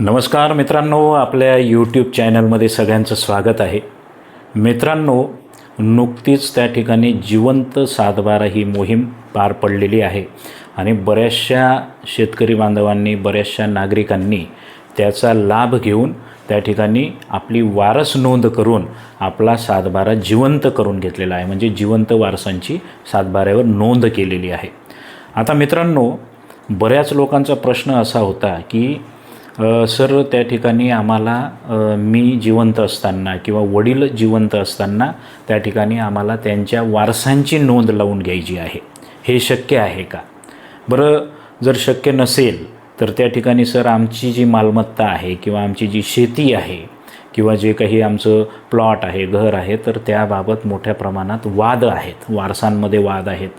नमस्कार मित्रांनो आपल्या यूट्यूब चॅनलमध्ये सगळ्यांचं स्वागत आहे. मित्रांनो नुकतीच त्या ठिकाणी जिवंत सातबारा ही मोहीम पार पडलेली आहे आणि बऱ्याचशा शेतकरी बांधवांनी बऱ्याचशा नागरिकांनी त्याचा लाभ घेऊन त्या ठिकाणी आपली वारस नोंद करून आपला सातबारा जिवंत करून घेतलेला आहे. म्हणजे जिवंत वारसांची सातबाऱ्यावर नोंद केलेली आहे. आता मित्रांनो बऱ्याच लोकांचा प्रश्न असा होता की सर त्या ठिकाणी आम्हाला मी जिवंत असताना किंवा वडील जिवंत असताना त्या ठिकाणी आम्हाला त्यांच्या वारसांची नोंद लावून घ्यायची आहे. हे शक्य आहे का? बरं जर शक्य नसेल तर त्या ठिकाणी सर आमची जी मालमत्ता आहे किंवा आमची जी शेती आहे किंवा जे काही आमचं प्लॉट आहे घर आहे तर त्याबाबत मोठ्या प्रमाणात वाद आहेत. वारसांमध्ये वाद आहेत.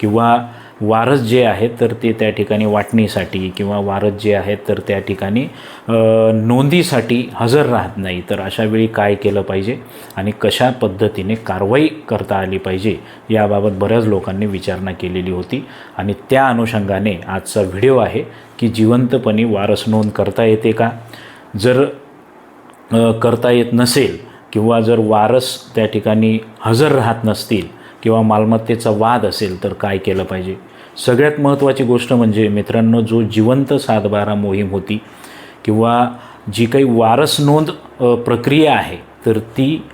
किंवा वारस जे आहेत तर ते त्या ठिकाणी वाटणीसाठी किंवा वारस जे आहेत तर त्या ठिकाणी नोंदीसाठी हजर राहत नाही. तर अशा वेळी काय केलं पाहिजे आणि कशा पद्धतीने कारवाई करता आली पाहिजे याबाबत बऱ्याच लोकांनी विचारणा केलेली होती. आणि त्या अनुषंगाने आजचा व्हिडिओ आहे की जिवंतपणे वारस नोंद करता येते का? जर करता येत नसेल किंवा जर वारस त्या ठिकाणी हजर राहत नसतील किंवा मालमत्तेचा वाद असेल तर काय केलं पाहिजे? सगळ्यात महत्त्वाची गोष्ट म्हणजे मित्रांनो जो जिवंत सातबारा मोहीम होती किंवा जी काही वारस नोंद प्रक्रिया आहे तर ती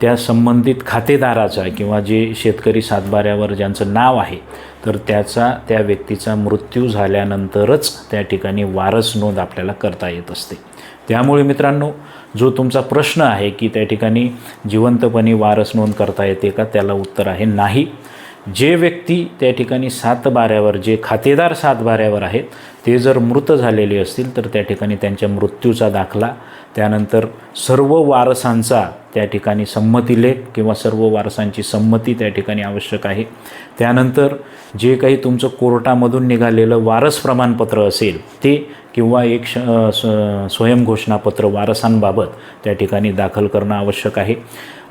त्या संबंधित खातेदाराचा किंवा जे शेतकरी सातबाऱ्यावर ज्यांचं नाव आहे तर त्याचा त्या व्यक्तीचा मृत्यू झाल्यानंतरच त्या ठिकाणी वारस नोंद आपल्याला करता येत असते. त्यामुळे मित्रांनो जो तुमचा प्रश्न आहे की त्या ठिकाणी जिवंतपणे वारस नोंद करता येते का त्याला उत्तर आहे नाही. जे व्यक्ती त्या ठिकाणी सातबाऱ्यावर जे खातेदार सातबाऱ्यावर आहेत ते जर मृत झालेले असतील तर त्या ठिकाणी त्यांच्या मृत्यूचा दाखला त्यानंतर सर्व वारसांचा त्या ठिकाणी संमतीलेख किंवा सर्व वारसांची संमती त्या ठिकाणी आवश्यक आहे. त्यानंतर जे काही तुमचं कोर्टामधून निघालेलं वारस प्रमाणपत्र असेल ते किंवा एक श स्वयंघोषणापत्र वारसांबाबत त्या ठिकाणी दाखल करणं आवश्यक आहे.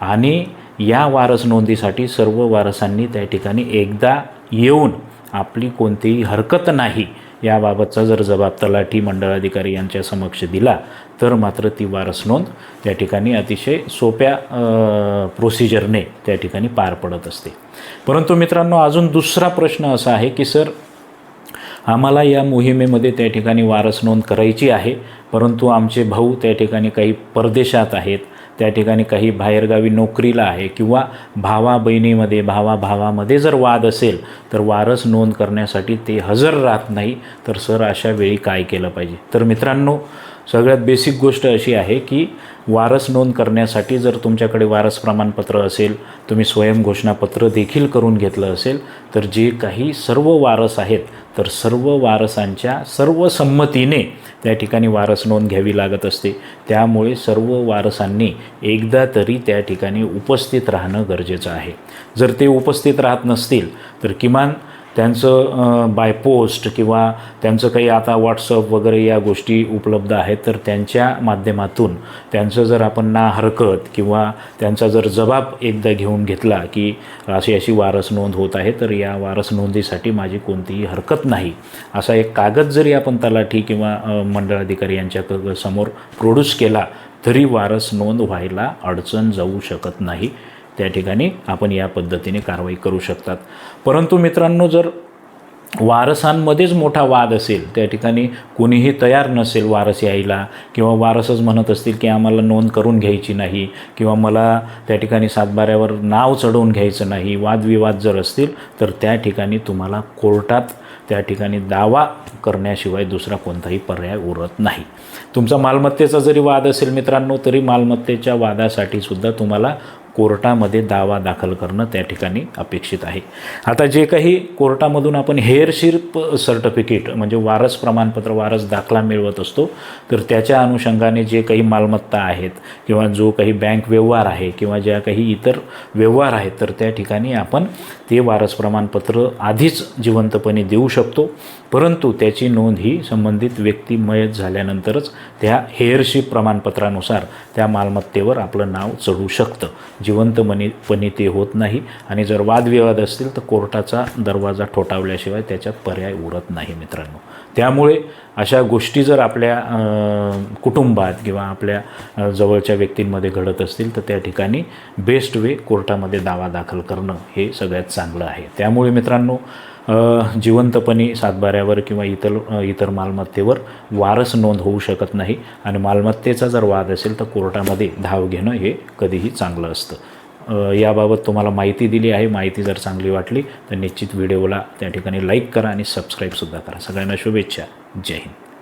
आणि या वारस नोंदीसाठी सर्व वारसांनी त्या ठिकाणी एकदा येऊन आपली कोणतीही हरकत नाही याबाबतचा जर जबाब तलाठी मंडळाधिकारी यांच्या समक्ष दिला तर मात्र ती वारस नोंद त्या ठिकाणी अतिशय सोप्या प्रोसिजरने त्या ठिकाणी पार पडत असते. परंतु मित्रांनो अजून दुसरा प्रश्न असा आहे की सर आम्हाला या मोहिमेमध्ये त्या ठिकाणी वारस नोंद करायची आहे परंतु आमचे भाऊ त्या ठिकाणी काही परदेशात आहेत त्या ठिकाणी काही बाहेरगावी नोकरीला आहे किंवा भावा बहिणीमध्ये भावा भावामध्ये जर वाद असेल तर वारस नोंद करण्यासाठी ते हजर राहत नाही. तर सर अशा वेळी काय केलं पाहिजे? तर मित्रांनो सगळ्यात बेसिक गोष्ट अशी आहे की वारस नोंद करण्यासाठी जर तुमच्याकडे वारस प्रमाणपत्र असेल तुम्ही स्वयंघोषणापत्र देखील करून घेतलं असेल तर जे काही सर्व वारस आहेत तर सर्व वारसांच्या सर्व संमतीने त्या ठिकाणी वारस नोंद घ्यावी लागत असते. त्यामुळे सर्व वारसांनी एकदा तरी त्या ठिकाणी उपस्थित राहणं गरजेचं आहे. जर ते उपस्थित राहत नसतील तर किमान त्यांचं बाय पोस्ट किंवा त्यांचं काही आता व्हॉट्सअप वगैरे या गोष्टी उपलब्ध आहेत तर त्यांच्या माध्यमातून त्यांचं जर आपण ना हरकत किंवा त्यांचा जर जबाब एकदा घेऊन घेतला की अशी अशी वारस नोंद होत आहे तर या वारस नोंदीसाठी माझी कोणतीही हरकत नाही. असा एक कागद जरी आपण तलाठी किंवा मंडळाधिकारी यांच्या क- समोर प्रोड्यूस केला तरी वारस नोंद व्हायला अडचण जाऊ शकत नाही. त्या ठिकाणी आपण या पद्धतीने कारवाई करू शकतात. परंतु मित्रांनो जर वारसांमध्येच मोठा वाद असेल त्या ठिकाणी कोणीही तयार नसेल वारस यायला किंवा वारसच म्हणत असतील की आम्हाला नोंद करून घ्यायची नाही किंवा मला त्या ठिकाणी सातबाऱ्यावर नाव चढवून घ्यायचं नाही वादविवाद जर असतील तर त्या ठिकाणी तुम्हाला कोर्टात त्या ठिकाणी दावा करण्याशिवाय दुसरा कोणताही पर्याय उरत नाही. तुमचा मालमत्तेचा जरी वाद असेल मित्रांनो तरी मालमत्तेच्या वादासाठी सुद्धा तुम्हाला कोर्टामध्ये दावा दाखल करणं त्या ठिकाणी अपेक्षित आहे. आता जे काही कोर्टामधून आपण हेअरशिप सर्टिफिकेट म्हणजे वारस प्रमाणपत्र वारस दाखला मिळवत असतो तर त्याच्या अनुषंगाने जे काही मालमत्ता आहेत किंवा जो काही बँक व्यवहार आहे किंवा ज्या काही इतर व्यवहार आहेत तर त्या ठिकाणी आपण ते वारस प्रमाणपत्र आधीच जिवंतपणे देऊ शकतो. परंतु त्याची नोंद ही संबंधित व्यक्ती मयत झाल्यानंतरच त्या हेअरशिप प्रमाणपत्रानुसार त्या मालमत्तेवर आपलं नाव चढू शकतं. जिवंतपणी ते होत नाही. आणि जर वादविवाद असतील तर कोर्टाचा दरवाजा ठोठावल्याशिवाय त्याच्यात पर्याय उरत नाही मित्रांनो. त्यामुळे अशा गोष्टी जर आपल्या कुटुंबात किंवा आपल्या जवळच्या व्यक्तींमध्ये घडत असतील तर त्या ठिकाणी बेस्ट वे कोर्टामध्ये दावा दाखल करणं हे सगळ्यात चांगलं आहे. त्यामुळे मित्रांनो जिवंतपणी सातबाऱ्यावर किंवा इतर इतर मालमत्तेवर वारस नोंद होऊ शकत नाही. आणि मालमत्तेचा जर वाद असेल तर कोर्टामध्ये धाव घेणं हे कधीही चांगलं असतं. याबाबत तुम्हाला माहिती दिली आहे. माहिती जर चांगली वाटली तर निश्चित व्हिडिओला त्या ठिकाणी लाईक करा आणि सबस्क्राईबसुद्धा करा. सगळ्यांना शुभेच्छा. जय हिंद.